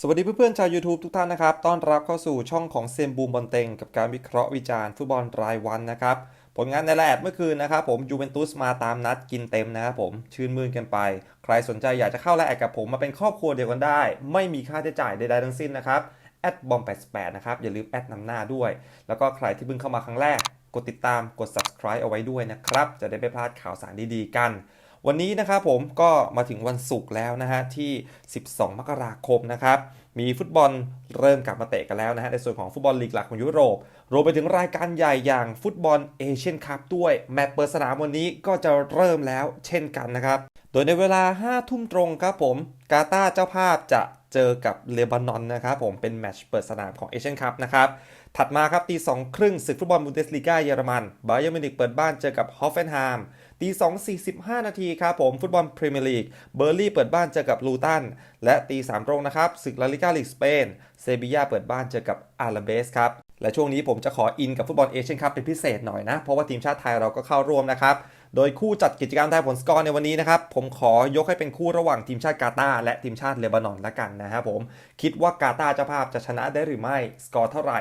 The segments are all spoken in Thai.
สวัสดีเพื่อนๆชาว YouTube ทุกท่านนะครับ ต้อนรับเข้าสู่ช่องของเซมบูมบอลเต็งกับการวิเคราะห์วิจารณ์ฟุตบอลรายวันนะครับ ผลงานในรายแอดเมื่อคืนนะครับผมยูเวนตุสมาตามนัดกินเต็มนะครับผมชื่นมื่นกันไป ใครสนใจอยากจะเข้ารายแอดกับผมมาเป็นครอบครัวเดียวกันได้ ไม่มีค่าใช้จ่ายใดๆทั้งสิ้นนะครับแอดบอม88นะครับ อย่าลืมแอดนำหน้าด้วย แล้วก็ใครที่เพิ่งเข้ามาครั้งแรก กดติดตามกด subscribe เอาไว้ด้วยนะครับจะได้ไม่พลาดข่าวสารดีๆกัน วันนี้นะครับผมก็มาถึงวันศุกร์แล้วนะฮะที่ 12 มกราคมนะครับมีฟุตบอลเริ่มกลับมาเตะกันแล้วนะฮะในส่วนของฟุตบอลลีกหลักของยุโรป รวมไปถึงรายการใหญ่อย่างฟุตบอลเอเชียนคัพด้วย แมตช์เปิดสนามวันนี้ก็จะเริ่มแล้วเช่นกันนะครับโดยในเวลา 5 ทุ่มตรงครับผม กาตาเจ้าภาพจะเจอกับเลบานอนนะครับผมเป็นแมตช์เปิดสนามของเอเชียนคัพนะครับ ถัดมาครับตีสองครึ่งศึกฟุตบอลบุนเดสลีกาเยอรมันบาเยอร์มิวนิกเปิดบ้านเจอกับฮอฟเฟนไฮม์ตีสองสี่สิบห้านาทีครับผมฟุตบอลพรีเมียร์ลีกเบอร์ลี่เปิดบ้านเจอกับลูตัน และตีสามตรงนะครับศึกลาลิกาลีกสเปนเซบียาเปิดบ้านเจอกับอาราเบสครับและช่วงนี้ผมจะขออินกับฟุตบอลเอเชียนคัพเป็นพิเศษหน่อยนะ เพราะว่าทีมชาติไทยเราก็เข้าร่วมนะครับ โดยคู่จัดกิจกรรมทายผลสกอร์ในวันนี้นะครับ ผมขอยกให้เป็นคู่ระหว่างทีมชาติกาตาร์และทีมชาติเลบานอนละกันนะครับผม คิดว่ากาตาร์เจ้าภาพจะชนะได้หรือไม่สกอร์เท่าไหร่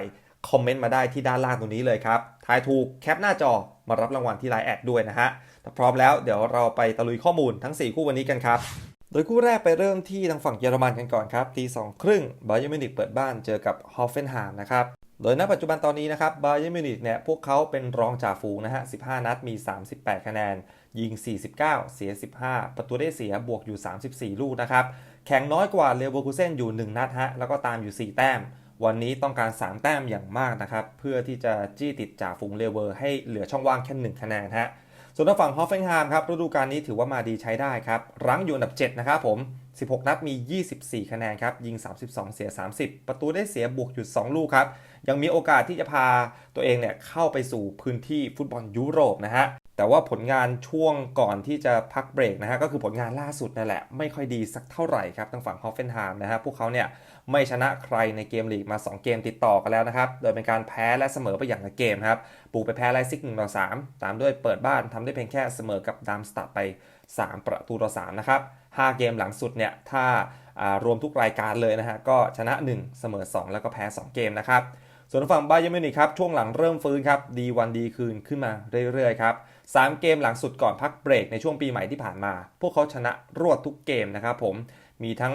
คอมเมนต์มาได้ที่ด้านล่างตรงนี้เลยครับทายถูกแคปหน้าจอมารับรางวัลที่ไลน์แอดด้วยนะฮะถ้าพร้อมแล้วเดี๋ยวเราไปตะลุยข้อมูลทั้ง 4 คู่วันนี้กันครับโดยคู่แรกไปเริ่มที่ทางฝั่งเยอรมันกันก่อนครับตีสองครึ่งบาเยอร์มิวนิกเปิดบ้านเจอกับฮอฟเฟนไฮม์นะครับ โดยณปัจจุบันตอนนี้นะครับบาเยอร์มิวนิกเนี่ยพวกเขาเป็นรองจ่าฝูงนะฮะ 15 นัดมี 38 คะแนน ยิง 49 เสีย 15 ประตูได้เสียบวกอยู่ 34 ลูกนะครับ แข่งน้อยกว่าเลเวอร์คูเซนอยู่ 1 นัดฮะ แล้วก็ตามอยู่ 4 แต้ม วันนี้ต้องการ 3 แต้มอย่างมากนะครับ เพื่อที่จะจี้ติดจ่าฝูงเลเวอร์ให้เหลือช่องว่างแค่ 1 คะแนนฮะ ส่วนทางฝั่งฮอฟเฟนไฮม์ครับฤดูกาลนี้ถือว่ามาดีใช้ได้ครับ รั้งอยู่อันดับ 7 นะครับผม16 นัดมี 24 คะแนนครับ ยิง 32 เสีย 30 ประตูได้เสียบวกอยู่ 2 ลูกครับ ยังมีโอกาสที่จะพาตัวเองเนี่ยเข้าไปสู่พื้นที่ฟุตบอลยุโรปนะฮะแต่ว่าผลงานช่วงก่อนที่จะพักเบรกนะฮะก็คือผลงานล่าสุดนั่นแหละ ไม่ค่อยดีสักเท่าไหร่ครับทางฝั่งฮอฟเฟนไฮม์นะฮะพวกเขาเนี่ยไม่ชนะใครในเกมลีกมา 2 เกมติดต่อกันแล้วนะครับ โดยเป็นการแพ้และเสมอไปอย่างละเกมครับปูไปแพ้ไลซิก1ต่อ3ตามด้วยเปิดบ้านทำได้เพียงแค่เสมอกับดามสตัดไป 3 ประตูต่อ3นะครับ5เกมหลังสุดเนี่ยถ้ารวมทุกรายการเลยนะฮะก็ชนะ 1 เสมอ 2 แล้วก็แพ้ 2 เกมนะครับ ส่วนฝั่งบาเยอร์มิวนิกครับช่วงหลังเริ่มฟื้นครับดีวันดีคืนขึ้นมาเรื่อยๆครับ3เกมหลังสุดก่อนพักเบรกในช่วงปีใหม่ที่ผ่านมา พวกเขาชนะรวดทุกเกมนะครับผมมีทั้ง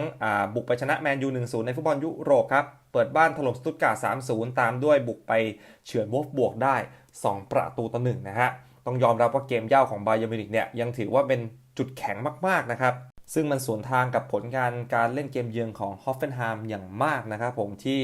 บุกไปชนะแมนยู 1-0 ในฟุตบอลยุโรปครับ เปิดบ้านถล่มสตุตการ์3-0 ตามด้วยบุกไปเฉือนวอฟบวกได้ 2 ประตูต่อ1นะฮะ ต้องยอมรับว่าเกมเย่าของบาเยอร์มิวนิกเนี่ยยังถือว่าเป็นจุดแข็งมาก ๆ นะครับ ซึ่งมันสวนทางกับผลงานการเล่นเกมเยือนของฮอฟเฟนไฮม์อย่างมากนะครับผมที่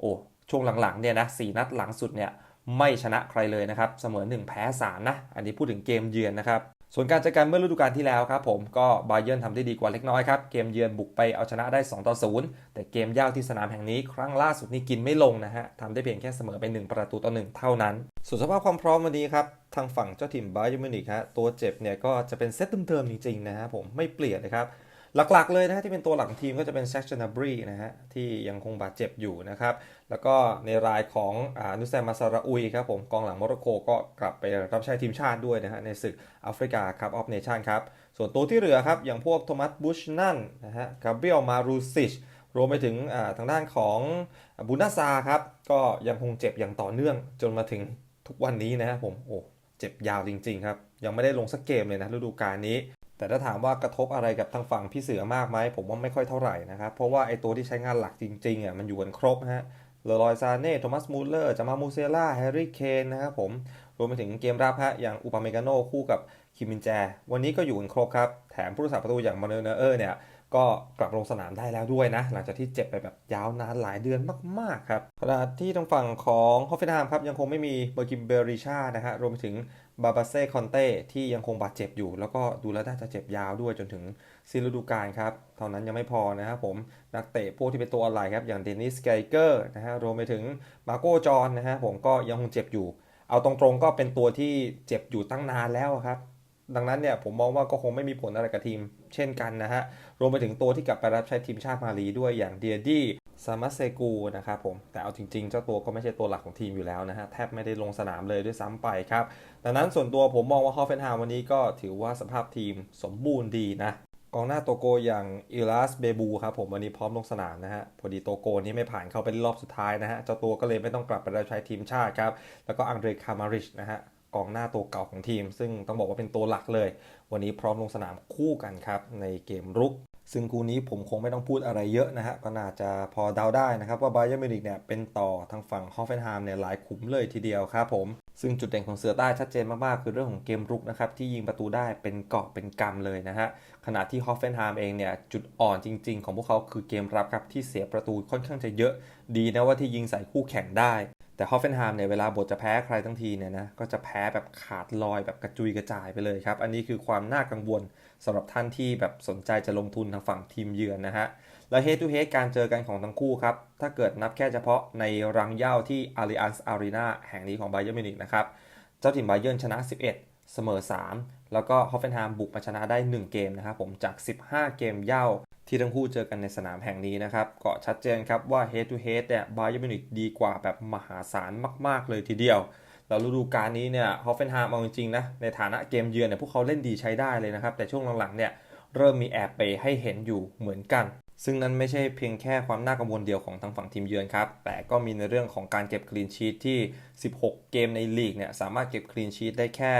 โอ้ ช่วงหลังๆเนี่ยนะ4นัดหลังสุดเนี่ยไม่ชนะใครเลยนะครับ เสมอ 1 แพ้ 3 นะ อันนี้พูดถึงเกมเยือนนะครับ ส่วนการจัดการเมื่อฤดูกาลที่แล้วครับผมก็บาเยิร์นทำได้ดีกว่าเล็กน้อยครับ เกมเยือนบุกไปเอาชนะได้ 2 ต่อ 0 แต่เกมย่าที่สนามแห่งนี้ครั้งล่าสุดนี่กินไม่ลงนะฮะทำได้เพียงแค่เสมอไป 1 ประตูต่อ 1 เท่านั้น ส่วนสภาพความพร้อมวันนี้ครับ ทางฝั่งเจ้าถิ่นบาเยิร์นมิวนิกฮะตัวเจ็บเนี่ยก็จะเป็นเซตเดิมๆจริงๆนะฮะผมไม่เปลี่ยนนะครับ หลักๆเลยนะฮะที่เป็นตัวหลักของทีมก็จะเป็นแซคชนาบรีนะฮะที่ยังคงบาดเจ็บอยู่นะครับ แล้วก็ในรายของอนุแซมมาซาราอุยครับผมกองหลังโมร็อกโกก็กลับไปรับใช้ทีมชาติด้วยนะฮะในศึกแอฟริกาคัพออฟเนชั่นครับ ส่วนตัวที่เหลือครับ อย่างพวกโทมัสบูชนันนะฮะกาเบรียลมารูซิชรวมไปถึงทางด้านของบูนาซาครับก็ยังคงเจ็บอย่างต่อเนื่องจนมาถึงทุกวันนี้นะฮะผมโอ้เจ็บยาวจริง ๆ ครับ ยังไม่ได้ลงสักเกมเลยนะฤดูกาลนี้ แต่ถ้าถามว่ากระทบอะไรกับทางฝั่งพี่เสือมากไหมผมว่าไม่ค่อยเท่าไหร่นะครับ เพราะว่าไอตัวที่ใช้งานหลักจริงๆอะมันอยู่กันครบฮะเลอรอยซาเน่โทมัสมูลเลอร์จามามูเซล่าแฮร์รี่เคนนะครับผมรวมไปถึงเกมรับฮะอย่างอุปาเมกาโนคู่กับคิมมินแจ วันนี้ก็อยู่กันครบครับ แถมผู้รักษาประตูอย่างมาเนเนอร์เนี่ย ก็กลับลงสนามได้แล้วด้วยนะ หลังจากที่เจ็บไปแบบยาวนานหลายเดือนมากๆครับขณะที่ทางฝั่งของฮอฟเฟนไฮม์ครับยังคงไม่มีเบอร์กิมเบริชานะฮะรวมไปถึงบาบาเซ่คอนเต้ที่ยังคงบาดเจ็บอยู่ แล้วก็ดูแล้วน่าจะเจ็บยาวด้วยจนถึงสิ้นฤดูกาลครับ เท่านั้นยังไม่พอนะครับผมนักเตะพวกที่เป็นตัวอะไรครับอย่างเดนิสไกเกอร์นะฮะรวมไปถึงมาโกจอนนะฮะผมก็ยังคงเจ็บอยู่ เอาตรงๆก็เป็นตัวที่เจ็บอยู่ตั้งนานแล้วครับ ดังนั้นเนี่ยผมมองว่าก็คงไม่มีผลอะไรกับทีม เช่นกันนะฮะ รวมไปถึงตัวที่กลับไปรับใช้ทีมชาติมาลีด้วยอย่างเดียดี้ซามาเซกูนะครับผม แต่เอาจริงๆ เจ้าตัวก็ไม่ใช่ตัวหลักของทีมอยู่แล้วนะฮะ แทบไม่ได้ลงสนามเลยด้วยซ้ำไปครับ ดังนั้นส่วนตัวผมมองว่าฮอฟเฟนไฮม์วันนี้ก็ถือว่าสภาพทีมสมบูรณ์ดีนะกองหน้าโตโกอย่างอิลัสเบบูครับผมวันนี้พร้อมลงสนามนะฮะ พอดีโตโกนี่ไม่ผ่านเข้าไปรอบสุดท้ายนะฮะ เจ้าตัวก็เลยไม่ต้องกลับไปรับใช้ทีมชาติครับ แล้วก็อังเดรคามาริชนะฮะ กองหน้าตัวเก่าของทีม ซึ่งต้องบอกว่าเป็นตัวหลักเลย วันนี้พร้อมลงสนามคู่กันครับในเกมรุก ซึ่งคู่นี้ผมคงไม่ต้องพูดอะไรเยอะนะฮะก็น่าจะพอเดาได้นะครับว่าไบเยอร์มิวนิกเนี่ยเป็นต่อทางฝั่งฮอฟเฟนไฮม์เนี่ยหลายขุมเลยทีเดียวครับผมซึ่งจุดเด่นของเสือใต้ชัดเจนมาก ๆ คือเรื่องของเกมรุกนะครับ ที่ยิงประตูได้เป็นเกาะเป็นกำเลยนะฮะ ขณะที่ฮอฟเฟนไฮม์เองเนี่ย จุดอ่อนจริง ๆ ของพวกเขาคือเกมรับครับ ที่เสียประตูค่อนข้างจะเยอะ ดีนะว่าที่ยิงใส่คู่แข่งได้ แต่ฮอฟเฟนไฮม์เนี่ยเวลาบทจะแพ้ใครทั้งทีเนี่ยนะก็จะแพ้แบบขาดลอยแบบกระจุยกระจายไปเลยครับ อันนี้คือความน่ากังวลสำหรับท่านที่แบบสนใจจะลงทุนทางฝั่งทีมเยือนนะฮะ และ head to head การเจอกันของทั้งคู่ครับ ถ้าเกิดนับแค่เฉพาะในรังเย้าที่ Allianz Arena แห่งนี้ของ Bayern Munich นะครับ เจ้าถิ่น Bayern ชนะ 11 เสมอ 3 แล้วก็ Hoffenheim บุกมาชนะได้ 1 เกมนะครับผมจาก 15 เกมเย้า ที่ทั้งคู่เจอกันในสนามแห่งนี้นะครับก็ชัดเจนครับว่า head to head เนี่ย Bayern Munich ดีกว่าแบบมหาศาลมาก ๆ เลยทีเดียว แล้วฤดูกาลนี้เนี่ยฮอฟเฟนไฮม์เอาจริงๆนะในฐานะเกมเยือนเนี่ยพวกเขาเล่นดีใช้ได้เลยนะครับ แต่ช่วงหลังๆเนี่ยเริ่มมีแอบเปให้เห็นอยู่เหมือนกัน ซึ่งนั้นไม่ใช่เพียงแค่ความน่ากังวลเดียวของทางฝั่งทีมเยือนครับ แต่ก็มีในเรื่องของการเก็บคลีนชีตที่ 16 เกมในลีกเนี่ยสามารถเก็บคลีนชีตได้แค่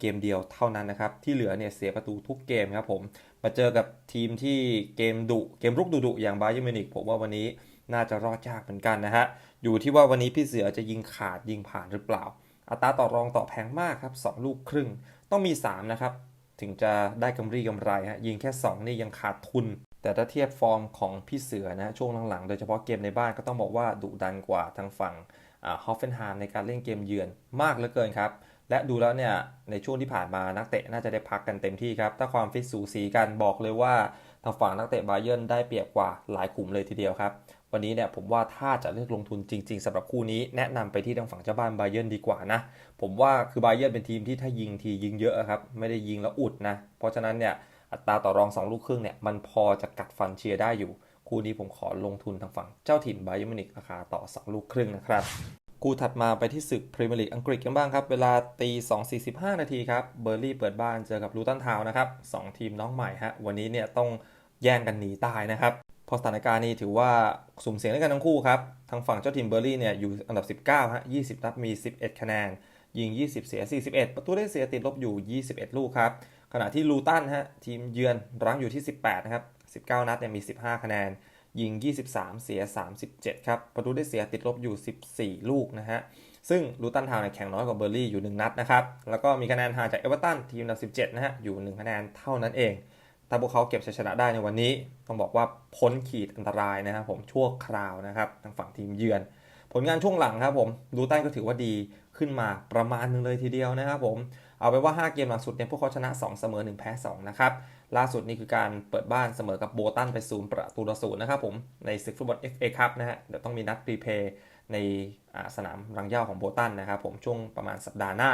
เกมเดียวเท่านั้นนะครับ ที่เหลือเนี่ยเสียประตูทุกเกมครับผม มาเจอกับทีมที่เกมดุเกมรุกดุๆอย่างบาเยอร์มิวนิกผมว่าวันนี้น่าจะรอดยากเหมือนกันนะฮะ อยู่ที่ว่าวันนี้พี่เสือจะยิงขาดยิงผ่านหรือเปล่า อัตราต่อรองต่อแพงมากครับ 2 ลูกครึ่ง ต้องมี 3 นะครับ ถึงจะได้กำไรกำไรฮะยิงแค่ 2 นี่ยังขาดทุน แต่ถ้าเทียบฟอร์มของพี่เสือนะช่วงหลังๆ โดยเฉพาะเกมในบ้านก็ต้องบอกว่าดุดันกว่าทางฝั่งฮอฟเฟนไฮม์ในการเล่นเกมเยือนมากเหลือเกินครับ และดูแล้วเนี่ยในช่วงที่ผ่านมานักเตะน่าจะได้พักกันเต็มที่ครับ ถ้าความฟิตสูสีกันบอกเลยว่าทางฝั่งนักเตะบาเยิร์นได้เปรียบกว่าหลายกลุ่มเลยทีเดียวครับ วันนี้เนี่ยผมว่าถ้าจะเลือกลงทุนจริง ๆสำหรับคู่นี้แนะนำไปที่ทางฝั่งเจ้าบ้านบาเยิร์นดีกว่านะ ผมว่าคือบาเยิร์นเป็นทีมที่ถ้ายิงทียิงเยอะครับไม่ได้ยิงแล้วอุดนะ เพราะฉะนั้นเนี่ยอัตราต่อรอง 2 ลูกครึ่งเนี่ยมันพอจะกัดฟันเชียร์ได้อยู่ คู่นี้ผมขอลงทุนทางฝั่งเจ้าถิ่นบาเยิร์นมินิกราคาต่อ 2 ลูกครึ่งนะครับ คู่ถัดมาไปที่ศึกพรีเมียร์ลีกอังกฤษกันบ้างครับ เวลาตี2.45 นาทีครับ เบอร์ลี่เปิดบ้านเจอกับลูตันทาวนะครับสองทีมน้องใหม่ฮะ วันนี้เนี่ยต้องแย่งกันหนีตายนะครับพราะสถานการณ์นี้ถือว่าสุ่มเสี่ยงด้วยกันทั้งคู่ครับ ทางฝั่งเจ้าทีมเบอร์ลี่เนี่ยอยู่อันดับ 19 ฮะ 20 นัดมี 11 คะแนน ยิง 20 เสีย 41 ประตูได้เสียติดลบอยู่ 21 ลูกครับ ขณะที่ลูตันฮะทีมเยือนรั้งอยู่ที่ 18 นะครับ 19 นัดเนี่ยมี 15 คะแนน ยิง 23 เสีย 37 ครับประตูได้เสียติดลบอยู่ 14 ลูกนะฮะ ซึ่งลูตันทาวน์แข่งน้อยกว่าเบอร์ลี่อยู่ 1 นัดนะครับ แล้วก็มีคะแนนห่างจากเอเวอร์ตันทีมอันดับ 17 นะฮะ อยู่ 1 คะแนนเท่านั้นเอง ถ้าพวกเขาเก็บชัยชนะได้ในวันนี้ ต้องบอกว่าพ้นขีดอันตรายนะครับผมชั่วคราวนะครับทางฝั่งทีมเยือน ผลงานช่วงหลังครับผมลูตันก็ถือว่าดีขึ้นมาประมาณนึงเลยทีเดียวนะครับผมเอาไปว่า 5 เกมหลังสุดเนี่ยพวกเขาชนะ 2 เสมอ 1 แพ้ 2 นะครับ ล่าสุดนี่คือการเปิดบ้านเสมอกับโบตันไปศูนย์ประตูต่อศูนย์นะครับผมในศึกฟุตบอล FA คัพนะฮะเดี๋ยวต้องมีนัดรีเพย์ในสนามรังเย้าของโบตันนะครับผมช่วงประมาณสัปดาห์หน้า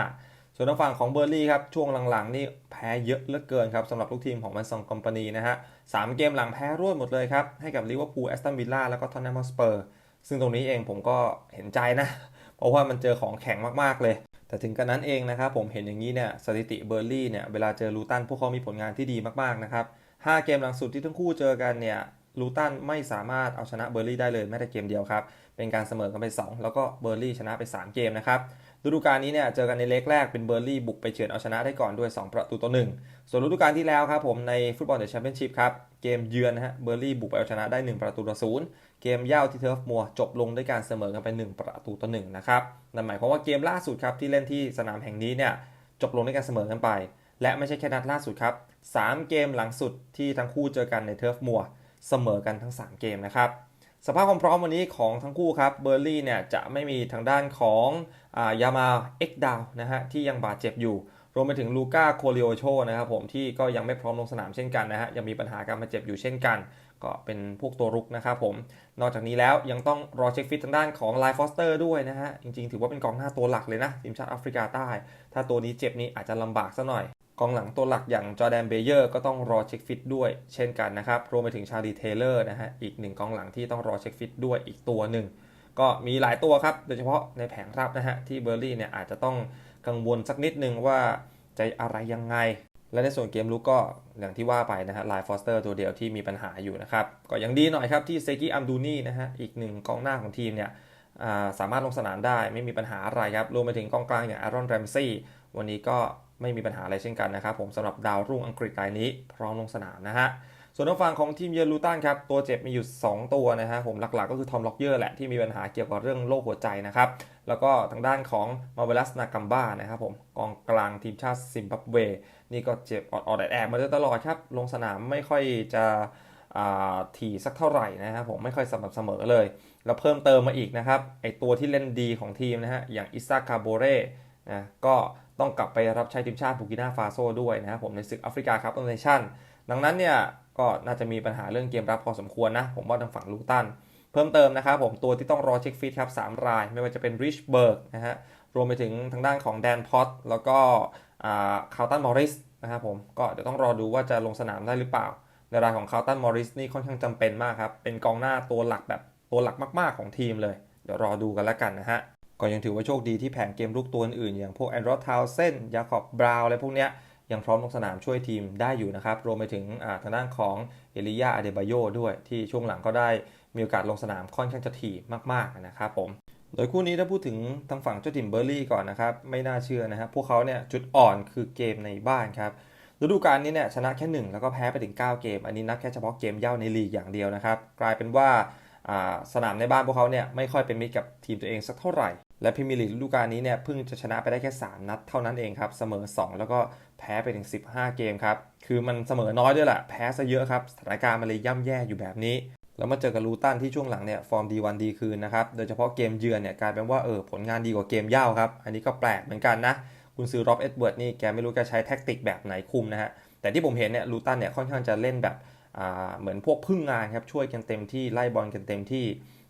ส่วนทางฝั่งของเบอร์ลี่ครับช่วงหลังๆ นี่แพ้เยอะเหลือเกินครับสำหรับลูกทีมของมันซองคอมพานีนะฮะสามเกมหลังแพ้รวดหมดเลยครับให้กับลิเวอร์พูลแอสตันวิลล่าแล้วก็ทอนแนมสเปอร์ซึ่งตรงนี้เองผมก็เห็นใจนะ เพราะว่ามันเจอของแข็งมากๆเลย แต่ถึงกันนั้นเองนะครับผมเห็นอย่างนี้เนี่ยสถิติเบอร์ลี่เนี่ยเวลาเจอลูตันพวกเขามีผลงานที่ดีมากๆนะครับ5เกมหลังสุดที่ทั้งคู่เจอกันเนี่ยลูตันไม่สามารถเอาชนะเบอร์ลี่ได้เลยแม้แต่เกมเดียวครับ เป็นการเสมอกันไป 2 แล้วก็เบอร์ลี่ชนะไป 3 เกมนะครับฤดูกาลนี้เนี่ยเจอกันในเล็กแรกเป็นเบอร์ลี่บุกไปเฉือนเอาชนะได้ก่อนด้วย 2 ประตูต่อ1ส่วนฤดูกาลที่แล้วครับผมในฟุตบอลเดอะแชมเปี้ยนชิพครับเกมเยือนนะฮะเบอร์ลี่บุกไปเอาชนะได้ 1 ประตูต่อ0 เกมเย่าที่เทิร์ฟมัวจบลงด้วยการเสมอกันไป 1 ประตูต่อ1นะครับนั่นหมายความว่าเกมล่าสุดครับที่เล่นที่สนามแห่งนี้เนี่ยจบลงด้วยการเสมอกันไป และไม่ใช่แค่นัดล่าสุดครับ3เกมหลังสุดที่ทั้งคู่เจอกันในเทิร์ฟมัวเสมอกันทั้ง 3 เกมนะครับสภาพความพร้อมวันนี้ของทั้งคู่ครับเบอร์ลี่เนี่ยจะไม่มีทางด้านของยามาเอ็กดาวนะฮะที่ยังบาดเจ็บอยู่รวมไปถึงลูก้าโคลิโอโชนะครับผมที่ก็ยังไม่พร้อมลงสนามเช่นกันนะฮะยังมีปัญหาการบาดเจ็บอยู่เช่นกัน ก็เป็นพวกตัวรุกนะครับผม นอกจากนี้แล้วยังต้องรอเช็คฟิตทางด้านของไลฟ์ฟอสเตอร์ด้วยนะฮะ จริงๆ ถือว่าเป็นกองหน้าตัวหลักเลยนะทีมชาติแอฟริกาใต้ ถ้าตัวนี้เจ็บนี้อาจจะลำบากซะหน่อยกองหลังตัวหลักอย่างจอแดนเบเยอร์ก็ต้องรอเช็คฟิตด้วยเช่นกันนะครับ รวมไปถึงชาลีเทเลอร์นะฮะ อีกหนึ่งกองหลังที่ต้องรอเช็คฟิตด้วยอีกตัวหนึ่ง ก็มีหลายตัวครับ โดยเฉพาะในแผงรับนะฮะที่เบอร์ลี่เนี่ยอาจจะต้องกังวลสักนิดนึงว่าจะอะไรยังไง และในส่วนเกมลุกก็อย่างที่ว่าไปนะฮะไลฟ์ฟอสเตอร์ตัวเดียวที่มีปัญหาอยู่นะครับ ก็ยังดีหน่อยครับที่เซกิอัมดูนี่นะฮะอีกหนึ่งกองหน้าของทีมเนี่ยสามารถลงสนามได้ไม่มีปัญหาอะไรครับ รวมไปถึงกองกลางอย่างอารอนแรมซี่วันนี้ก็ไม่มีปัญหาอะไรเช่นกันนะครับ ผมสำหรับดาวรุ่งอังกฤษรายนี้พร้อมลงสนามนะฮะ ส่วนทางฝั่งของทีมเยอนลูตันครับ ตัวเจ็บมีอยู่ 2 ตัวนะฮะผมหลักๆ ก็คือทอมล็อกเยอร์แหละ ที่มีปัญหาเกี่ยวกับเรื่องโรคหัวใจนะครับ แล้วก็ทางด้านของมาเวลัสนากัมบ้านะครับผมกองกลางทีมชาติซิมบับเว นี่ก็เจ็บออดแอบมาโดยตลอดครับ ลงสนามไม่ค่อยจะถี่สักเท่าไหร่นะครับผมไม่ค่อยสม่ำเสมอเลย แล้วเพิ่มเติมมาอีกนะครับไอตัวที่เล่นดีของทีมนะฮะอย่างอิซาคาโบเร่นะก็ต้องกลับไปรับใช้ทีมชาติบูกินาฟาโซด้วยนะครับผมในศึกแอฟริกาครับเนชั่นดังนั้นเนี่ย ก็น่าจะมีปัญหาเรื่องเกมรับพอสมควรนะ ผมว่าทางฝั่งลูตัน เพิ่มเติมนะครับผมตัวที่ต้องรอเช็คฟิตครับ 3 ราย ไม่ว่าจะเป็นริชเบิร์กนะฮะ รวมไปถึงทางด้านของแดนพอตแล้วก็คาร์ตันมอริสนะครับผม ก็เดี๋ยวต้องรอดูว่าจะลงสนามได้หรือเปล่า ในรายของคาร์ตันมอริสนี่ค่อนข้างจำเป็นมากครับ เป็นกองหน้าตัวหลักแบบตัวหลักมาก ๆของทีมเลย เดี๋ยวรอดูกันแล้วกันนะฮะ ก็ยังถือว่าโชคดีที่แผนเกมลุกตัวอื่นอย่างพวกแอนดรอทาวเซนยาคอบบราวอะไรพวกเนี้ย ยังพร้อมลงสนามช่วยทีมได้อยู่นะครับ รวมไปถึงทางด้านของเอลิยาอเดบายโยด้วย ที่ช่วงหลังก็ได้มีโอกาสลงสนามค่อนข้างจะถี่มากๆนะครับผมโดยคู่นี้ถ้าพูดถึงทางฝั่งเจ้าถิ่นเบอร์ลี่ก่อนนะครับ ไม่น่าเชื่อนะครับพวกเขาเนี่ยจุดอ่อนคือเกมในบ้านครับฤดูกาลนี้เนี่ยชนะแค่ 1 แล้วก็แพ้ไปถึง 9 เกม อันนี้นับแค่เฉพาะเกมเย่าในลีกอย่างเดียวนะครับ กลายเป็นว่าสนามในบ้านพวกเขาเนี่ยไม่ค่อยเป็นมิตรกับทีมตัวเองสักเท่าไหร่ และพิมิลีฤดูกาลนี้เนี่ยเพิ่งจะชนะไปได้แค่ 3 นัดเท่านั้นเองครับ เสมอ 2 แล้วก็แพ้ไปถึง 15 เกมครับ คือมันเสมอน้อยด้วยแหละแพ้ซะเยอะครับสถานการณ์มันเลยย่ำแย่อยู่แบบนี้ แล้วมาเจอกับลูตันที่ช่วงหลังเนี่ยฟอร์มดีวันดีคืนนะครับโดยเฉพาะเกมเยือนเนี่ยกลายเป็นว่าเออผลงานดีกว่าเกมเย่าครับอันนี้ก็แปลกเหมือนกันนะคุณซื้อร็อบเอ็ดเวิร์ดนี่แกไม่รู้แกใช้แท็กติกแบบไหนคุมนะฮะแต่ที่ผมเห็นเนี่ยลูตันเนี่ยค่อนข้างจะเล่นแบบเหมือนพวกพึ่งงานครับช่วยกันเต็มที่ไล่บอลกันเต็มที่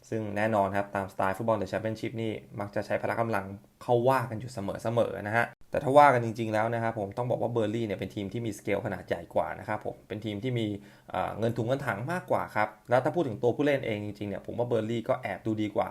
ซึ่งแน่นอนครับ ตามสไตล์ฟุตบอลเดอะแชมเปี้ยนชิพนี่ มักจะใช้พละกำลังเข้าว่ากันอยู่เสมอๆนะฮะ แต่ถ้าว่ากันจริง ๆ แล้วนะครับผมต้องบอกว่าเบอร์ลี่เนี่ยเป็นทีมที่มีสเกลขนาดใหญ่กว่านะครับผม เป็นทีมที่มีเงินถุงเงินถังมากกว่าครับ แล้วถ้าพูดถึงตัวผู้เล่นเองจริงๆเนี่ยผมว่าเบอร์ลี่ก็แอบดูดีกว่า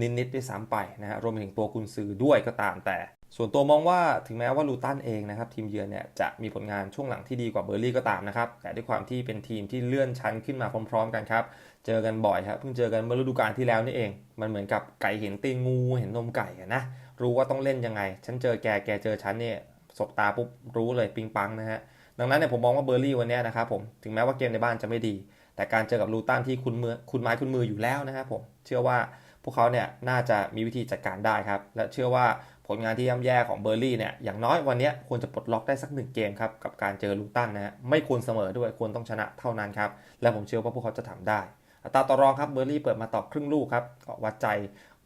นิดๆด้วยซ้ำไปนะฮะรวมไปถึงตัวกุนซือด้วยก็ตามแต่ ส่วนตัวมองว่าถึงแม้ว่าลูตันเองนะครับทีมเยือนเนี่ยจะมีผลงานช่วงหลังที่ดีกว่าเบอร์ลี่ก็ตามนะครับแต่ด้วยความที่เป็นทีมที่เลื่อนชั้นขึ้นมาพร้อม ๆ กันครับ เจอกันบ่อยครับเพิ่งเจอกันเมื่อฤดูกาลที่แล้วนี่เอง มันเหมือนกับไก่เห็นตีงูเห็นนมไก่นะรู้ว่าต้องเล่นยังไง ฉันเจอแกแกเจอฉันเนี่ยสบตาปุ๊บรู้เลยปิงปังนะฮะดังนั้นเนี่ยผมมองว่าเบอร์ลี่วันนี้นะครับผมถึงแม้ว่าเกมในบ้านจะไม่ดี แต่การเจอกับลูตันที่คุณมือคุณไม้คุณมืออยู่แล้วนะครับผมเชื่อว่าพวกเขาเนี่ยน่าจะมีวิธีจัดการได้ครับ และเชื่อว่าผลงานที่ย่ำแย่ของเบอร์ลี่เนี่ยอย่างน้อยวันนี้ควรจะปลดล็อกได้สักหนึ่งเกมครับกับการเจอลูตันนะฮะไม่ควรเสมอด้วยควรต้องชนะเท่านั้นครับและผมเชื่อว่าพวกเขาจะทำได้ อัตราต่อรองครับเบอร์รี่เปิดมาต่อครึ่งลูกครับก็วัดใจ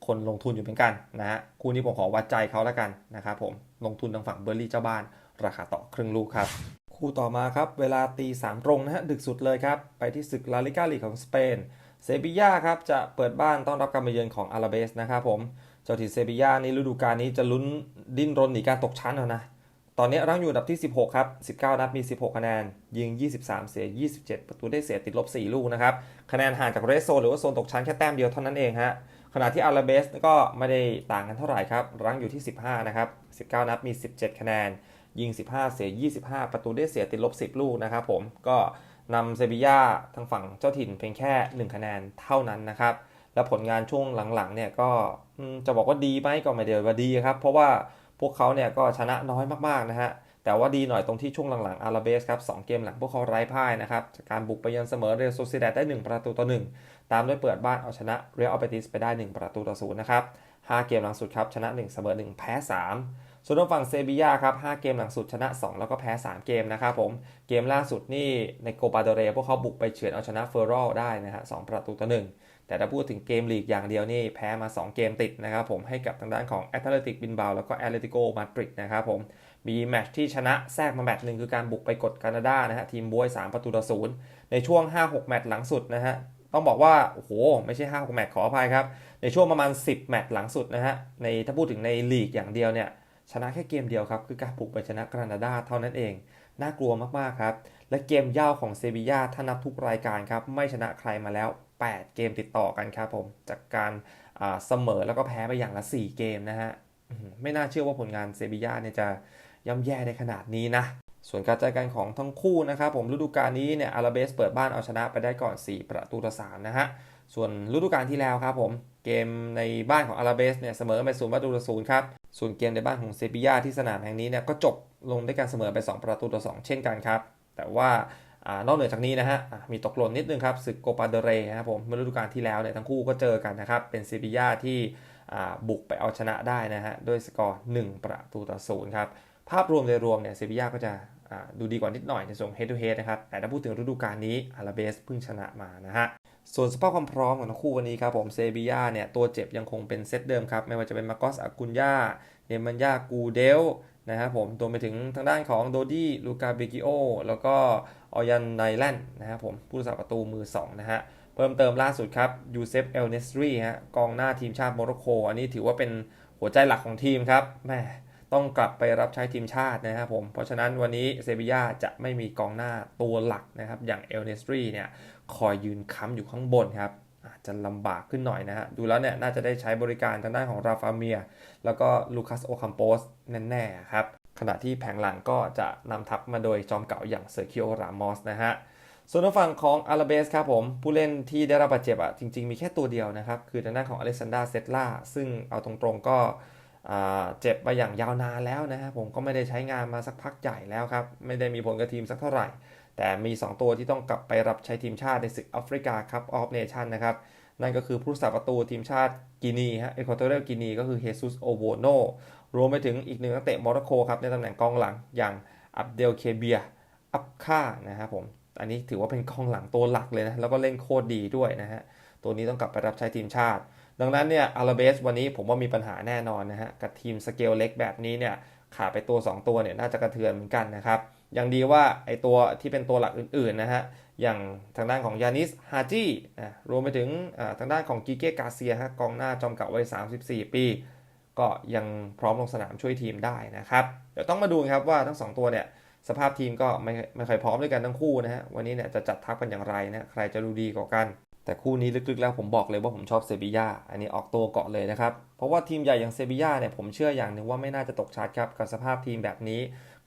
คนลงทุนอยู่เหมือนกันนะฮะคู่นี้ผมขอวัดใจเขาแล้วกันนะครับผมลงทุนทางฝั่งเบอร์รี่เจ้าบ้าน ราคาต่อครึ่งลูกครับ คู่ต่อมาครับ เวลาตีสามตรงนะฮะดึกสุดเลยครับ ไปที่ศึกลาลิกาลีกของสเปนเซบีย่าครับจะเปิดบ้านต้อนรับการมาเยือนของอาราเบสนะครับผมเจ้าถิ่นเซบีย่านี่ฤดูกาลนี้จะลุ้นดิ้นรนหนีการตกชั้นแล้วนะ ตอนนี้รั้งอยู่อันดับที่ 16 ครับ 19 นัดมี 16 คะแนน ยิง 23 เสีย 27 ประตูได้เสียติดลบ 4 ลูกนะครับ คะแนนห่างจากเรสโซหรือว่าโซนตกชั้นแค่แต้มเดียวเท่านั้นเองฮะ ขณะที่อาราเบสก็ไม่ได้ต่างกันเท่าไหร่ครับ รั้งอยู่ที่ 15 นะครับ 19 นัดมี 17 คะแนน ยิง 15 เสีย 25 ประตูได้เสียติดลบ 10 ลูกนะครับผม ก็นำเซบีย่าทางฝั่งเจ้าถิ่นเพียงแค่ 1 คะแนนเท่านั้นนะครับ และผลงานช่วงหลังๆเนี่ยก็จะบอกว่าดีไหมก็ไม่เดียวว่าดีครับ เพราะว่า พวกเขาเนี่ยก็ชนะน้อยมากๆนะฮะแต่ว่าดีหน่อยตรงที่ช่วงหลังๆอาราเบสครับสเกมหลังพวกเขาไร้พ่ายนะครับจากการบุกไปยันเสมอเรอัลโซซิเดตได้ 1 ประตูต่อ 1 ตามด้วยเปิดบ้านเอาชนะเรอัลเบติสไปได้ 1 ประตูต่อศูนย์นะครับ5เกมหลังสุดครับชนะ 1 เสมอ 1 แพ้ 3 ส่วนทางฝั่งเซบียาครับ5เกมหลังสุดชนะ 2 แล้วก็แพ้ 3 เกมนะครับผมเกมล่าสุดนี่ในโกปาเดเรพวกเขาบุกไปเฉือนเอาชนะเฟอร์รอลได้นะฮะสประตูต่อ1 แต่ถ้าพูดถึงเกมลีกอย่างเดียวนี่แพ้มา 2 เกมติดนะครับผมให้กับทางด้านของแอตเลติกบินบาแล้วก็แอตเลติโกมาดริดนะครับผมมีแมตช์ที่ชนะแทรกมาแมตช์หนึ่งคือการบุกไปกดแคนาดานะฮะทีมบวย 3 ประตูต่อศูนย์ในช่วง 5-6 แมตช์หลังสุดนะฮะต้องบอกว่า โอ้โห ไม่ใช่ 5-6 แมตช์ขออภัยครับ ในช่วงประมาณ 10 แมตช์หลังสุดนะฮะ ในถ้าพูดถึงในลีกอย่างเดียวเนี่ย ชนะแค่เกมเดียวครับ คือการบุกไปชนะแคนาดาเท่านั้นเอง น่ากลัวมาก ๆ ครับ และเกมย่าของเซบียาถ้านับทุกรายการครับ ไม่ชนะใครมาแล้ว 8 เกมติดต่อกันครับผมจากการเสมอแล้วก็แพ้ไปอย่างละ 4 เกมนะฮะไม่น่าเชื่อว่าผลงานเซบีย่าเนี่ยจะย่ำแย่ได้ขนาดนี้นะส่วนการเจอกันของทั้งคู่นะครับผมฤดูกาลนี้เนี่ยอาราเบสเปิดบ้านเอาชนะไปได้ก่อน 4 ประตูต่อ3นะฮะส่วนฤดูกาลที่แล้วครับผมเกมในบ้านของอาราเบสเนี่ยเสมอไปศูนย์ประตูต่อศูนย์ครับส่วนเกมในบ้านของเซบีย่าที่สนามแห่งนี้เนี่ยก็จบลงด้วยการเสมอไป 2 ประตูต่อ2เช่นกันครับแต่ว่า นอกเหนือจากนี้นะฮะมีตกหล่นนิดนึงครับศึกโกปาเดเรนะครับผมเมื่อฤดูกาลที่แล้วเนี่ยทั้งคู่ก็เจอกันนะครับ เป็นซีบียาที่บุกไปเอาชนะได้นะฮะด้วยสกอร์ 1 ประตูต่อศูนย์ครับ ภาพรวมโดยรวมเนี่ยซีบียาก็จะดูดีกว่านิดหน่อยในส่วน head to head นะครับ แต่ถ้าพูดถึงฤดูกาลนี้อาราเบสเพิ่งชนะมานะฮะส่วนสภาพความพร้อมของทั้งคู่วันนี้ครับผมเซบียาเนี่ยตัวเจ็บยังคงเป็นเซตเดิมครับ ไม่ว่าจะเป็นมาโกสอากุนยาเนมันยากูเดลนะครับผมรวมไปถึงทางด้านของโดดี้ลูกาเบกิโอแล้วก็ ออยันไนแลนด์นะครับผมผู้รักษาประตูมือ 2 นะฮะ เพิ่มเติมล่าสุดครับยูเซฟเอลเนสรีฮะกองหน้าทีมชาติโมร็อกโก อันนี้ถือว่าเป็นหัวใจหลักของทีมครับแม่ต้องกลับไปรับใช้ทีมชาตินะครับผม เพราะฉะนั้นวันนี้เซบียาจะไม่มีกองหน้าตัวหลักนะครับ อย่างเอลเนสรีเนี่ยคอยยืนค้ำอยู่ข้างบนครับอาจจะลำบากขึ้นหน่อยนะฮะ ดูแล้วเนี่ยน่าจะได้ใช้บริการทางด้านของราฟาเมีย แล้วก็ลูคัสโอคัมโปสแน่ๆครับ ขณะที่แผงหลังก็จะนำทัพมาโดยจอมเก่าอย่างเซอร์คิโอรามอสนะฮะส่วนฝั่งของอาราเบสครับผมผู้เล่นที่ได้รับบาดเจ็บอะจริง ๆ มีแค่ตัวเดียวนะครับ คือทางด้านของอเล็กซานดราเซตล่าซึ่งเอาตรงๆก็เจ็บมาอย่างยาวนานแล้วนะครับผมก็ไม่ได้ใช้งานมาสักพักใหญ่แล้วครับ ไม่ได้มีผลกับทีมสักเท่าไหร่ แต่มี 2 ตัวที่ต้องกลับไปรับใช้ทีมชาติในศึกแอฟริกาคัพออฟเนชั่นนะครับ นั่นก็คือผู้สาประตูทีมชาติกินีฮะเอควอตอเรียลกินีก็คือเฮซุสโอโวโน รวมไปถึงอีกหนึ่งนักเตะโมร็อกโกครับในตำแหน่งกองหลังอย่างอับเดลเคเบียอับค่านะครับผม อันนี้ถือว่าเป็นกองหลังตัวหลักเลยนะ แล้วก็เล่นโคตรดีด้วยนะฮะ ตัวนี้ต้องกลับไปรับใช้ทีมชาติ ดังนั้นเนี่ยอาราเบสวันนี้ผมว่ามีปัญหาแน่นอนนะฮะ กับทีมสเกลเล็กแบบนี้เนี่ยขาดไปตัว 2 ตัวเนี่ยน่าจะกระเทือนเหมือนกันนะครับ อย่างดีว่าไอตัวที่เป็นตัวหลักอื่นๆนะฮะ อย่างทางด้านของยานิสฮาจินะรวมไปถึงทางด้านของกิเกกาเซียฮะกองหน้าจอมเก่าวัย 34 ปี ก็ยังพร้อมลงสนามช่วยทีมได้นะครับ เดี๋ยวต้องมาดูครับว่าทั้ง 2 ตัวเนี่ยสภาพทีมก็ไม่ไม่ค่อยพร้อมด้วยกันทั้งคู่นะฮะวันนี้เนี่ยจะจัดทัพกันอย่างไรนะใครจะดูดีกว่ากัน แต่คู่นี้ลึกๆแล้วผมบอกเลยว่าผมชอบเซบียาอันนี้ออกตัวเกาะเลยนะครับ เพราะว่าทีมใหญ่อย่างเซบียาเนี่ยผมเชื่ออย่างหนึ่งว่าไม่น่าจะตกชั้นครับกับสภาพทีมแบบนี้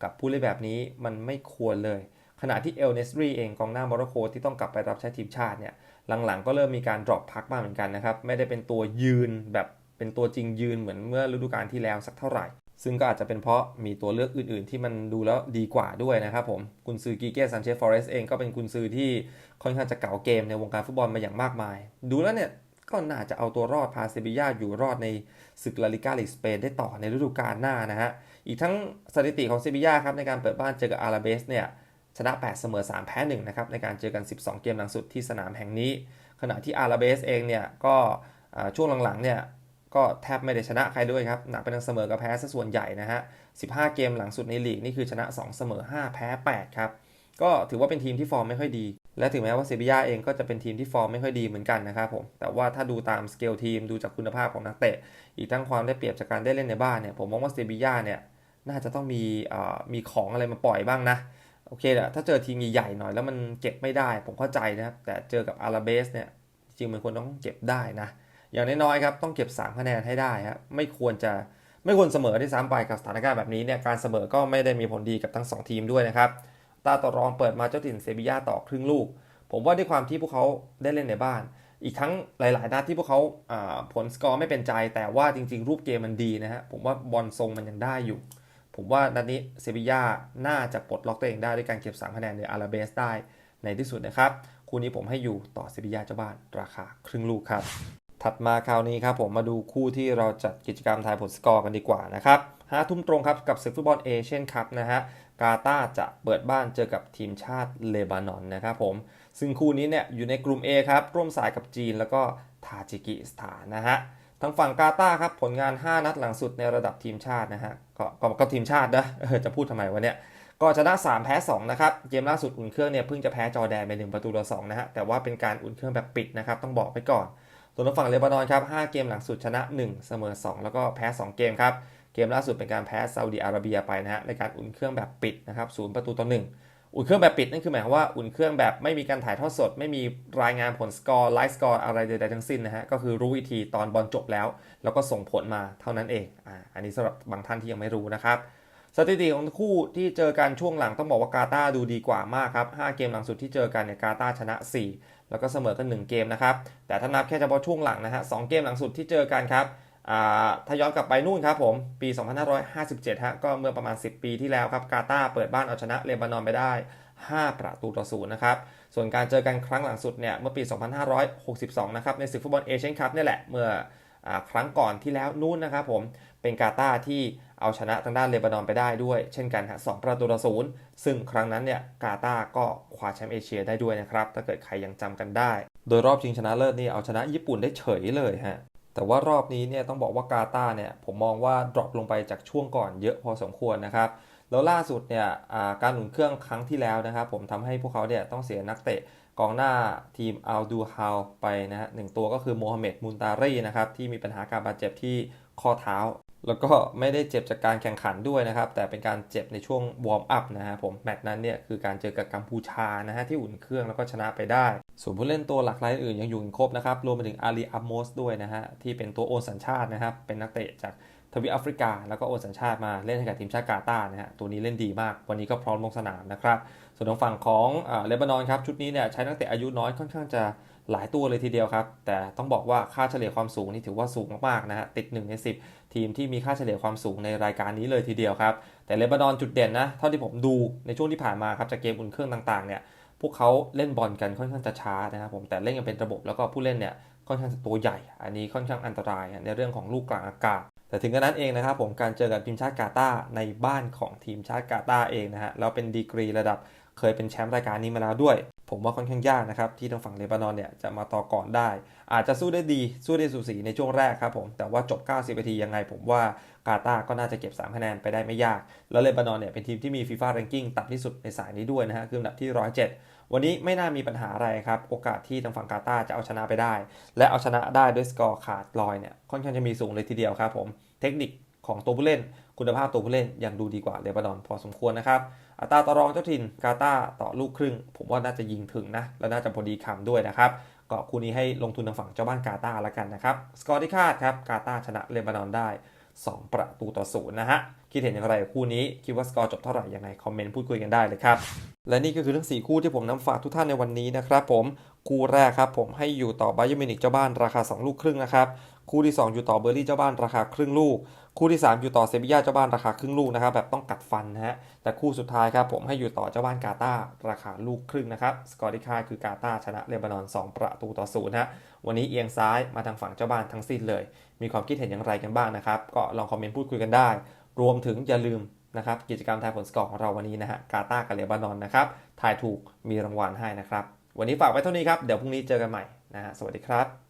กับผู้เล่นแบบนี้มันไม่ควรเลยขณะที่เอลเนสรีเองกองหน้าโมร็อกโกที่ต้องกลับไปรับใช้ทีมชาติเนี่ยหลังๆก็เริ่มมีการดรอปพักบ้างเหมือนกันนะครับ ไม่ได้เป็นตัวยืนแบบ เป็นตัวจริงยืนเหมือนเมื่อฤดูกาลที่แล้วสักเท่าไหร่ ซึ่งก็อาจจะเป็นเพราะมีตัวเลือกอื่นๆ ที่มันดูแล้วดีกว่าด้วยนะครับผมกุนซือกีเกซันเชฟฟอเรสเองก็เป็นกุนซือที่ค่อนข้างจะเก่าเกมในวงการฟุตบอลมาอย่างมากมาย ดูแล้วเนี่ยก็น่าจะเอาตัวรอดพาเซบียาอยู่รอดในศึกลาลิกาลีสเปนได้ต่อในฤดูกาลหน้านะฮะอีกทั้งสถิติของเซบียาครับในการเปิดบ้านเจอกับอาราเบสเนี่ยชนะ 8 เสมอ 3 แพ้ 1 นะครับ ในการเจอกัน 12 เกมหลังสุดที่สนามแห่งนี้ ขณะที่อาราเบสเองเนี่ย ก็ช่วงหลังๆเนี่ย ก็แทบไม่ได้ชนะใครด้วยครับ หนักเป็นเสมอกับแพ้ซะส่วนใหญ่นะฮะ 15 เกมหลังสุดในลีกนี่คือชนะ 2 เสมอ 5 แพ้ 8 ครับ ก็ถือว่าเป็นทีมที่ฟอร์มไม่ค่อยดี และถึงแม้ว่าเซบียาเองก็จะเป็นทีมที่ฟอร์มไม่ค่อยดีเหมือนกันนะครับผม แต่ว่าถ้าดูตามสเกลทีมดูจากคุณภาพของนักเตะ อีกทั้งความได้เปรียบจากการได้เล่นในบ้านเนี่ย ผมมองว่าเซบียาเนี่ยน่าจะต้องมีมีของอะไรมาปล่อยบ้างนะโอเคแหละถ้าเจอทีมใหญ่ๆหน่อยแล้วมันเก็บไม่ได้ ผมเข้าใจนะครับแต่เจอกับอาราเบสเนี่ยจริงมันควรต้องเก็บได้นะ อย่างน้อยๆครับต้องเก็บ 3 คะแนนให้ได้ครับไม่ควรจะไม่ควรเสมอที่ซ้ำไปกับสถานการณ์แบบนี้เนี่ยการเสมอก็ไม่ได้มีผลดีกับทั้ง 2 ทีมด้วยนะครับตาต่อรองเปิดมาเจ้าถิ่นเซบียาต่อครึ่งลูก ผมว่าด้วยความที่พวกเขาได้เล่นในบ้าน อีกทั้งหลาย ๆ นัดที่พวกเขาผลสกอร์ไม่เป็นใจ แต่ว่าจริง ๆ รูปเกมมันดีนะฮะผมว่าบอลทรงมันยังได้อยู่ ผมว่านัดนี้เซบียาน่าจะปลดล็อกตัวเองได้ด้วยการเก็บ3คะแนนในอาราเบสได้ในที่สุดนะครับ คู่นี้ผมให้อยู่ต่อเซบียาเจ้าบ้านราคาครึ่งลูกครับ ถัดมาคราวนี้ครับผมมาดูคู่ที่เราจัดกิจกรรมทายผลสกอร์กันดีกว่านะครับห้าทุ่มตรงครับกับศึกฟุตบอลเอเชียนคัพนะฮะกาตาจะเปิดบ้านเจอกับทีมชาติเลบานอนนะครับผม ซึ่งคู่นี้เนี่ยอยู่ในกลุ่ม A ครับร่วมสายกับจีนแล้วก็ทาจิกิสถานนะฮะทางฝั่งกาตาครับผลงาน 5 นัดหลังสุดในระดับทีมชาตินะฮะก็ก็ก็ทีมชาตินะจะพูดทำไมวะเนี่ยก็ชนะ3แพ้2นะครับเกมล่าสุดอุ่นเครื่องเนี่ยเพิ่งจะแพ้จอแดนไป1ประตูต่อ2นะฮะแต่ว่าเป็นการอุ่นเครื่องแบบปิดนะครับต้องบอกไปก่อน ส่วนฝั่งเลบานอนครับ 5 เกมหลังสุดชนะ 1 เสมอ 2 แล้วก็แพ้ 2 เกมครับ เกมล่าสุดเป็นการแพ้ซาอุดีอาระเบียไปนะฮะในการอุ่นเครื่องแบบปิดนะครับศูนย์ประตูต่อ1อุ่นเครื่องแบบปิดนั่นคือหมายความว่าอุ่นเครื่องแบบไม่มีการถ่ายทอดสด ไม่มีรายงานผลสกอร์ไลฟ์สกอร์อะไรใดๆทั้งสิ้นนะฮะก็คือรู้วิธีตอนบอลจบแล้ว แล้วก็ส่งผลมาเท่านั้นเองอ่าอันนี้สำหรับบางท่านที่ยังไม่รู้นะครับสถิติของคู่ที่เจอกันช่วงหลังต้องบอกว่ากาตาดูดีกว่ามากครับ5เกมหลังสุดที่เจอกันเนี่ยกาตาร์ชนะ 4 แล้วก็เสมอกัน 1 เกมนะครับ แต่ถ้านับแค่เฉพาะช่วงหลังนะฮะสเกมหลังสุดที่เจอกันครับถ้าย้อนกลับไปนู่นครับผมปี 2557 ฮะก็เมื่อประมาณ 10 ปีที่แล้วครับกาตาร์เปิดบ้านเอาชนะเลบานอนไปได้ 5 ประตูต่อศูนย์นะครับส่วนการเจอกันครั้งหลังสุดเนี่ยเมื่อปี 2562 นะครับในศึกฟุตบอลเอเชียนคัพนี่แหละเมื่ออครั้งก่อนที่แล้วนู่นนะครับผมเป็นกาตาร์ที่ เอาชนะทางด้านเลบานอนไปได้ด้วย เช่นกันฮะสองประตูต่อศูนย์ซึ่งครั้งนั้นเนี่ยกาตาร์ก็คว้าแชมป์เอเชียได้ด้วยนะครับ ถ้าเกิดใครยังจำกันได้ โดยรอบชิงชนะเลิศนี่เอาชนะญี่ปุ่นได้เฉยเลยฮะแต่ว่ารอบนี้เนี่ยต้องบอกว่ากาตาร์เนี่ยผมมองว่าดรอปลงไปจากช่วงก่อนเยอะพอสมควรนะครับแล้วล่าสุดเนี่ยการหนุนเครื่องครั้งที่แล้วนะครับผมทำให้พวกเขาเนี่ยต้องเสียนักเตะกองหน้าทีมอัลดูฮาวไปนะฮะหนึ่งตัวก็คือโมฮัมเหม็ดมุนตารีนะครับที่มีปัญหาการบาดเจ็บที่ข้อเท้า แล้วก็ไม่ได้เจ็บจากการแข่งขันด้วยนะครับ แต่เป็นการเจ็บในช่วงวอร์มอัพนะฮะผมแมตช์นั้นเนี่ยคือการเจอกับกัมพูชานะฮะที่อุ่นเครื่องแล้วก็ชนะไปได้ ส่วนผู้เล่นตัวหลักรายอื่นยังอยู่ครบนะครับ รวมไปถึงอาลีอัมโมสด้วยนะฮะที่เป็นตัวโอนสัญชาตินะครับ เป็นนักเตะจากทวีปแอฟริกา แล้วก็โอนสัญชาติมาเล่นให้กับทีมชาติกาตาร์นะฮะตัวนี้เล่นดีมาก วันนี้ก็พร้อมลงสนามนะครับ ส่วนทางฝั่งของเลบานอนครับชุดนี้เนี่ยใช้นักเตะอายุน้อยค่อนข้างจะ หลายตัวเลยทีเดียวครับ แต่ต้องบอกว่าค่าเฉลี่ยความสูงนี่ถือว่าสูงมากๆนะฮะติด 1 ใน 10 ทีมที่มีค่าเฉลี่ยความสูงในรายการนี้เลยทีเดียวครับ แต่เลบานอนจุดเด่นนะเท่าที่ผมดูในช่วงที่ผ่านมาครับจากเกมอุ่นเครื่องต่างๆเนี่ยพวกเขาเล่นบอลกันค่อนข้างจะช้านะครับผมแต่เล่นกันเป็นระบบแล้วก็ผู้เล่นเนี่ยค่อนข้างจะตัวใหญ่ อันนี้ค่อนข้างอันตรายในเรื่องของลูกกลางอากาศ แต่ถึงกระนั้นเองนะครับผมการเจอกับทีมชาติกาตาร์ในบ้านของทีมชาติกาตาร์เองนะฮะแล้วเป็นดีกรีระดับเคยเป็นแชมป์รายการนี้มาแล้วด้วย ผมว่าค่อนข้างยากนะครับ ที่ทางฝั่งเลบานอนเนี่ยจะมาต่อก่อนได้ อาจจะสู้ได้ดี สู้ได้สูสีในช่วงแรกครับผมแต่ว่าจบ 90นาทียังไง ผมว่ากาตาร์ก็น่าจะเก็บ 3 คะแนนไปได้ไม่ยาก แล้วเลบานอนเนี่ยเป็นทีมที่มีฟีฟ่าแรงกิ้งต่ำที่สุดในสายนี้ด้วยนะฮะคืออันดับที่ 107 วันนี้ไม่น่ามีปัญหาอะไรครับ โอกาสที่ทางฝั่งกาตาร์จะเอาชนะไปได้ และเอาชนะได้ด้วยสกอร์ขาดลอยเนี่ยค่อนข้างจะมีสูงเลยทีเดียวครับผมเทคนิคของตัวผู้เล่น คุณภาพตัวผู้เล่นยังดูดีกว่าเลบานอนพอสมควรนะครับ อัตราต่อรองเจ้าถิ่นกาตาต่อลูกครึ่ง ผมว่าน่าจะยิงถึงนะ และน่าจะพอดีคำด้วยนะครับ ก็คู่นี้ให้ลงทุนทางฝั่งเจ้าบ้านกาตาแล้วกันนะครับ สกอร์ที่คาดครับกาตาชนะเลบานอนได้ 2 ประตูต่อศูนย์นะฮะ คิดเห็นอย่างไรคู่นี้ คิดว่าสกอร์จบเท่าไหร่ยังไงคอมเมนต์พูดคุยกันได้เลยครับ และนี่ก็คือทั้ง 4 คู่ที่ผมนำฝากทุกท่านในวันนี้นะครับผม คู่แรกครับผมให้อยู่ต่อบาเยอร์มิวนิกเจ้าบ้านราคา 2 ลูกครึ่งนะครับ คู่ที่ 2 อยู่ต่อเบอร์ลี่เจ้าบ้านราคาครึ่งลูก คู่ที่ 3 อยู่ต่อเซบีย่าเจ้าบ้านราคาครึ่งลูกนะครับแบบต้องกัดฟันนะฮะแต่คู่สุดท้ายครับผมให้อยู่ต่อเจ้าบ้านกาตาร์ราคาลูกครึ่งนะครับสกอร์ที่คาดคือกาตาร์ชนะเลบานอน 2 ประตูต่อศูนย์ฮะวันนี้เอียงซ้ายมาทางฝั่งเจ้าบ้านทั้งสิ้นเลย มีความคิดเห็นอย่างไรกันบ้างนะครับก็ลองคอมเมนต์พูดคุยกันได้ รวมถึงอย่าลืมนะครับกิจกรรมทายผลสกอร์ของเราวันนี้นะฮะกาตาร์กับเลบานอนนะครับทายถูกมีรางวัลให้นะครับวันนี้ฝากไว้เท่านี้ครับเดี๋ยวพรุ่งนี้เจอกันใหม่นะฮะสวัสดีครับ